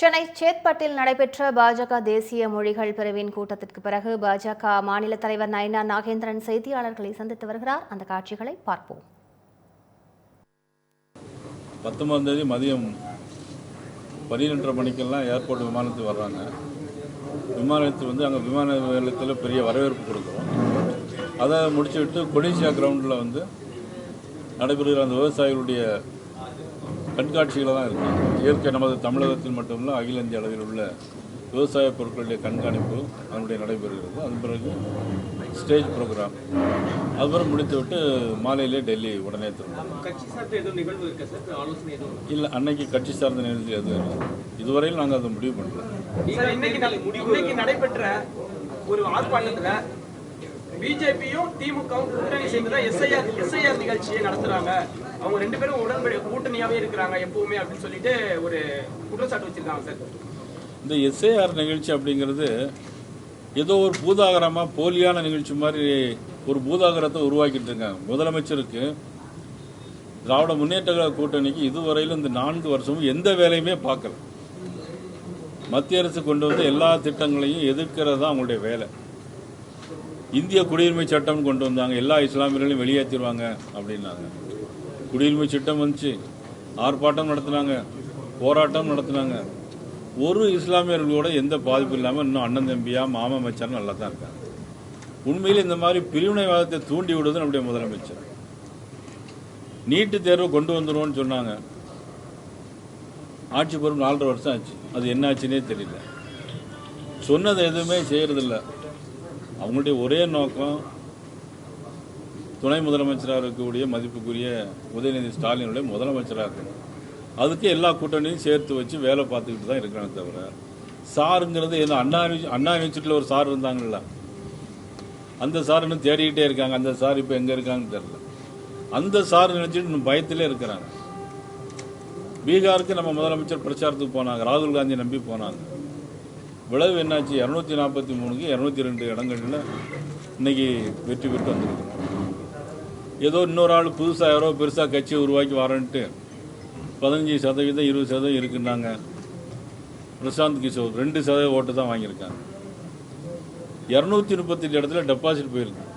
சென்னை சேத்பட்டில் நடைபெற்ற பாஜக தேசிய மொழிகள் பிரிவின் கூட்டத்திற்கு பிறகு பாஜக மாநில தலைவர் நயனா நாகேந்திரன் செய்தியாளர்களை சந்தித்து வருகிறார். அந்த காட்சிகளை பார்ப்போம். பத்தொன்பதாம் தேதி மதியம் பன்னிரெண்டரை மணிக்கெல்லாம் ஏர்போர்ட் விமானத்துக்கு வர்றாங்க. விமானத்தில் வந்து அங்கே விமான நிலையத்தில் பெரிய வரவேற்பு கொடுக்குறோம். அதை முடிச்சுவிட்டு கொடிசியா கிரவுண்டில் வந்து நடைபெறுகிற அந்த விவசாயிகளுடைய கண்காட்சிகளை தான் இருக்காங்க இயற்கை நமது தமிழகத்தில் மட்டுமல்ல அகில இந்திய அளவில் உள்ள விவசாய பொருட்களுடைய கண்காணிப்பு அதனுடைய நடைபெறுகிறது. அதன் பிறகு ஸ்டேஜ் ப்ரோக்ராம் அதுபோல் முடித்துவிட்டு மாலையிலே டெல்லி உடனே திரும்பும் கட்சி சார்ந்த எதுவும் நிகழ்வு இருக்கா சார்? ஆலோசனை எதுவும் இல்லை அன்னைக்கு கட்சி சார்ந்த நிகழ்ச்சி எதுவும் இல்லை இதுவரையில் நாங்கள் அதை முடிவு பண்ணுறோம் நடைபெற்ற ஒரு ஆர்ப்பாட்டத்துல பிஜேபியும் திமுகவும் கூட்டணி சேர்ந்துதான் எஸ்ஐஆர் எஸ்ஐஆர் நிகழ்ச்சியை நடத்துறாங்க. அவங்க ரெண்டு பேரும் உடன்படி கூட்டணியாவே இருக்கிறாங்க எப்பவுமே அப்படின்னு சொல்லிட்டு ஒரு குற்றச்சாட்டு வச்சிருக்காங்க சார். இந்த எஸ்ஐஆர் நிகழ்ச்சி அப்படிங்கிறது ஏதோ ஒரு பூதாகரமாக போலியான நிகழ்ச்சி மாதிரி ஒரு பூதாகரத்தை உருவாக்கிட்டு இருக்காங்க. முதலமைச்சருக்கு திராவிட முன்னேற்ற கழக கூட்டணிக்கு இதுவரையிலும் இந்த நான்கு வருஷமும் எந்த வேலையுமே பார்க்கல. மத்திய அரசு கொண்டு வந்து எல்லா திட்டங்களையும் எதிர்க்கிறது தான் அவங்களுடைய வேலை. இந்திய குடியுரிமை சட்டம் கொண்டு வந்தாங்க. எல்லா இஸ்லாமியர்களையும் வெளியேற்றிடுவாங்க அப்படின்னாங்க. குடியுரிமை சட்டம் வந்துச்சு. ஆர்ப்பாட்டம் நடத்தினாங்க. போராட்டம் நடத்தினாங்க. ஒரு இஸ்லாமியர்களோட எந்த பாதிப்பும் இல்லாமல் இன்னும் அண்ணன் தம்பியா மாமா மச்சான் நல்லா தான் இருக்காங்க. உண்மையில் இந்த மாதிரி பிரிவினைவாதத்தை தூண்டி விடுவது நம்முடைய முதலமைச்சர். நீட்டு தேர்வு கொண்டு வந்துடுவோம்னு சொன்னாங்க. ஆட்சி பொறுப்பு நாலரை வருஷம் ஆச்சு. அது என்ன ஆச்சுன்னே தெரியல. சொன்னதை எதுவுமே செய்கிறதில்ல அவங்களுடைய ஒரே நோக்கம் துணை முதலமைச்சராக இருக்கக்கூடிய மதிப்புக்குரிய உதயநிதி ஸ்டாலினுடைய முதலமைச்சராக இருக்கணும். அதுக்கு எல்லா கூட்டணியும் சேர்த்து வச்சு வேலை பார்த்துக்கிட்டு தான் இருக்கிறாங்க தவிர சாருங்கிறது ஏதோ அண்ணா அண்ணா யூனிவர்சிட்டியில் ஒரு சார் இருந்தாங்கல்ல அந்த சார் இன்னும் தேடிக்கிட்டே இருக்காங்க. அந்த சார் இப்போ எங்கே இருக்காங்கன்னு தெரில அந்த சார் நினச்சிட்டு இன்னும் பயத்திலே இருக்கிறாங்க. பீகாருக்கு நம்ம முதலமைச்சர் பிரச்சாரத்துக்கு போனாங்க. ராகுல் காந்தி நம்பி போனாங்க. விளைவு என்னாச்சு? இரநூத்தி நாற்பத்தி மூணுக்கு இரநூத்தி ரெண்டு இடங்களில் இன்னைக்கு வெற்றி பெற்று வந்திருக்கிறோம் ஏதோ இன்னொரு ஆள் புதுசாக யாரோ பெருசாக கட்சி உருவாக்கி வரேன்ட்டு பதினஞ்சு சதவீதம் இருபது சதவீதம் இருக்குன்னாங்க. பிரசாந்த் கிஷோர். ரெண்டு சதவீத ஓட்டு தான் வாங்கியிருக்காங்க. இரநூத்தி முப்பத்தெட்டு இடத்துல டெபாசிட் போயிருக்கு.